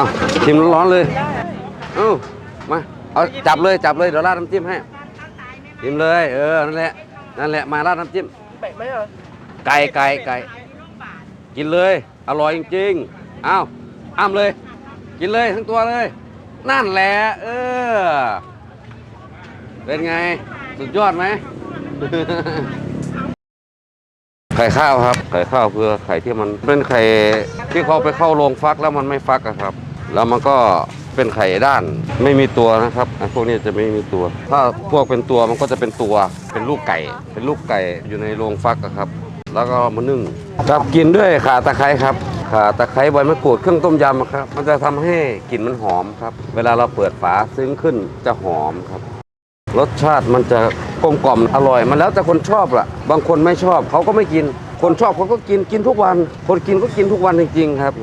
เอาชิมร้อนๆเลย เอ้ามา เอาจับเลยจับเลยเดี๋ยวราดน้ำจิ้มให้ ชิมเลย เออ นั่นแหละ นั่นแหละ มาราดน้ำจิ้มแบะไหมอะไก่ไก่ไก่กินเลย อร่อยจริงๆอ้าวอ้ามเลย กินเลยทั้งตัวเลย นั่นแหละ เออ เป็นไง สุดยอดไหม ไข่ข้าวครับ ไข่ข้าวคือไข่ที่มันเป็นไข่ที่เขาไปเข้าโรงฟักแล้วมันไม่ฟักอะครับ แล้วมันก็เป็นไข่ด้านไม่มีตัวนะครับพวกนี้จะไม่มีตัว ถ้าพวกเป็นตัวมันก็จะเป็นตัวเป็นลูกไก่ เป็นลูกไก่อยู่ในโรงฟักอะครับ แล้วก็มานึ่งครับกินด้วยข่าตะไคร้ครับข่าตะไคร้ใบมะกรูดเครื่องต้มยำครับ มันจะทำให้กลิ่นมันหอมครับ เวลาเราเปิดฝาซึ้งขึ้นจะหอมครับรสชาติมันจะกลมกล่อมอร่อย มันแล้วแต่คนชอบล่ะ บางคนไม่ชอบเขาก็ไม่กิน คนชอบเขาก็กินกินทุกวัน คนกินก็กินทุกวันจริงๆครับ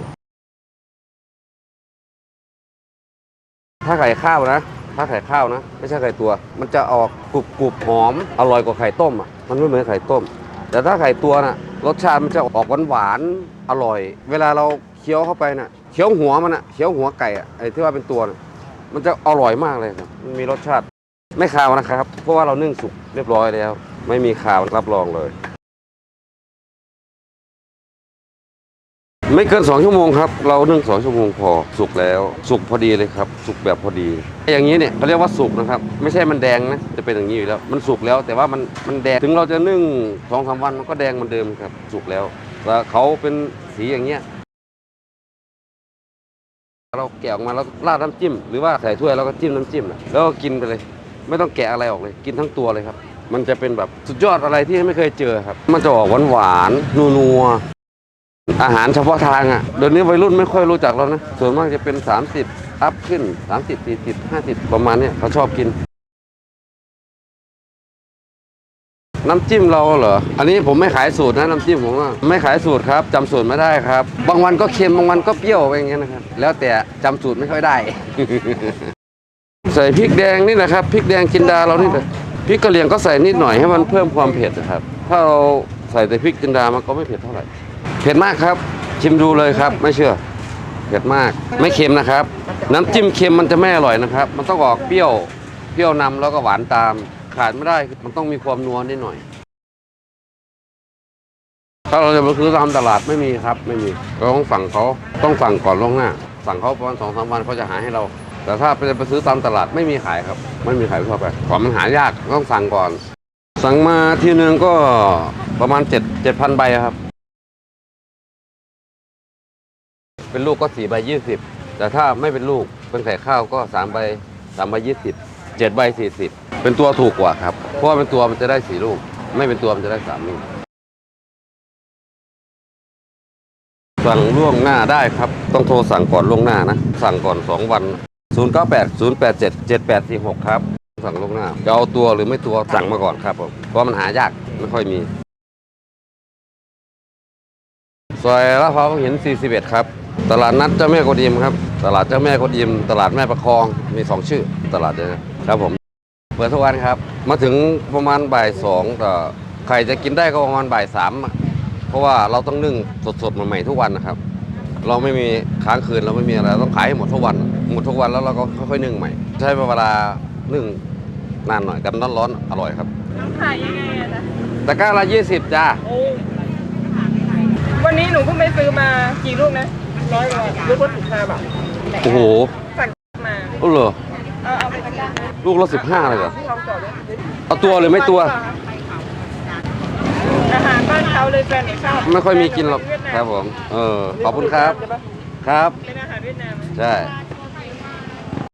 ถ้าไข่ข้าวนะ ถ้าไข่ข้าวนะ ไม่ใช่ไข่ตัว มันจะออกกรุบกรุบหอม อร่อยกว่าไข่ต้มอะ มันไม่เหมือนไข่ต้ม แต่ถ้าไข่ตัวน่ะ รสชาติมันจะออกหวานหวานอร่อย เวลาเราเคี้ยวเข้าไปน่ะ เคี้ยวหัวมันอะ เคี้ยวหัวไก่อะ ไอ้ที่ว่าเป็นตัวน่ะ มันจะอร่อยมากเลยครับมันมีรสชาติ ไม่คาวนะครับ เพราะว่าเรานึ่งสุกเรียบร้อยแล้ว ไม่มีคาวรับรองเลย ไม่เกิน 2 ชั่วโมงครับ เรานึ่ง2ชั่วโมงพอสุกแล้ว สุกพอดีเลยครับ สุกแบบพอดี อย่างนี้เนี่ยเขาเรียกว่าสุกนะครับ ไม่ใช่มันแดงนะจะเป็นอย่างนี้อยู่แล้วมันสุกแล้วแต่ว่ามันมันแดงถึงเราจะนึ่งสองสาวันมันก็แดงเหมือนเดิมครับ สุกแล้วแล้วเขาเป็นสีอย่างเงี้ยเราแกะออกมาแล้วราดน้ำจิ้ม หรือว่าใส่ถ้วยแล้วก็จิ้มน้ำจิ้มนะแล้วก็กินไปเลย ไม่ต้องแกะอะไรออกเลย กินทั้งตัวเลยครับ มันจะเป็นแบบสุดยอดอะไรที่ไม่เคยเจอครับ มันจะออกหวานหวานนัว อาหารเฉพาะทางอะเดี๋ยวนี้วัยรุ่นไม่ค่อยรู้จักแล้วนะ ส่วนมากจะเป็น 30 อัพขึ้น 30 40 50 ประมาณเนี้ยเขาชอบกิน น้ำจิ้มเราเหรอ อันนี้ผมไม่ขายสูตรนะ น้ำจิ้มผมไม่ขายสูตรครับจำสูตรไม่ได้ครับ บางวันก็เค็มบางวันก็เปรี้ยวไปอย่างเงี้ยนะครับ แล้วแต่จำสูตรไม่ค่อยได้ ใส่พริกแดงนี่นะครับพริกแดงจินดาเรานี่เลยพริกกะเหรี่ยงก็ใส่นิดหน่อยให้มันเพิ่มความเผ็ดนะครับ ถ้าเราใส่แต่พริกจินดามันก็ไม่เผ็ดเท่าไหร่ ผ็ดมากครับ ชิมดูเลยครับ ไม่เชื่อ เผ็ดมาก ไม่เค็มนะครับ น้ำจิ้มเค็มมันจะไม่อร่อยนะครับ มันต้องออกเปรี้ยว เปรี้ยวนำแล้วก็หวานตาม ขาดไม่ได้คือมันต้องมีความนัวนิดหน่อย ถ้าเราจะไปซื้อตามตลาดไม่มีครับ ไม่มีเราต้องสั่งเขาต้องสั่งก่อนล่วงหน้า สั่งเขาประมาณสองสามวันเขาจะหาให้เรา แต่ถ้าไปไปซื้อตามตลาดไม่มีขายครับ ไม่มีขายทั่วไปของมันหายากต้องสั่งก่อน สั่งมาทีนึงก็ประมาณเจ็ดเจ็ดพันใบครับ เป็นลูกก็สี่ใบยี่สิบแต่ถ้าไม่เป็นลูกเป็นไข่ข้าวก็สามใบสามใบยี่สิบเจ็ดใบสี่สิบเป็นตัวถูกกว่าครับ เพราะว่าเป็นตัวมันจะได้สี่ลูก ไม่เป็นตัวมันจะได้สามลูกสั่งล่วงหน้าได้ครับ ต้องโทรสั่งก่อนล่วงหน้านะ สั่งก่อน 2 วัน 0 9 8 0 8 7 7 8 4 6 ครับ สั่งล่วงหน้า จะเอาตัวหรือไม่ตัวสั่งมาก่อนครับผมเพราะมันหายากไม่ค่อยมีซอยลาดพร้าวหิน41 ครับ ตลาดนัดเจ้าแม่กวนอิมครับ ตลาดเจ้าแม่กวนอิม ตลาดแม่ประคอง มี 2 ชื่อ ตลาดเดียวกันครับผม เปิดทุกวันครับ มาถึงประมาณบ่ายสองแต่ใครจะกินได้ก็ประมาณบ่ายสามอะเพราะว่าเราต้องนึ่งสดๆใหม่ๆทุกวันนะครับ เราไม่มีค้างคืนเราไม่มีอะไรต้องขายให้หมดทุกวัน หมดทุกวันแล้วเราก็ค่อยๆนึ่งใหม่ ใช้เวลานึ่งนานหน่อยกันร้อนๆอร่อยครับต้องขายยังไงอะจ๊ะตะกร้าละยี่สิบจ้าโอ้วันนี้หนูเพิ่งไปซื้อมากี่ลูกนะ ร้อยกว่าลูกละสิบห้าบาทโอ้โหสั่งมาโอ้เหรอเอาเอาไปตะกร้าลูกละสิบห้าเลยเหรอที่ลองจอดด้วยเอาตัวหรือไม่ตัว อาหารบ้านเขาเลยแฟนหนูชอบไม่ค่อยมีกินหรอกเวียดนามครับผม เออขอบคุณครับใช่ปะครับ เป็นอาหารเวียดนามไหม ใช่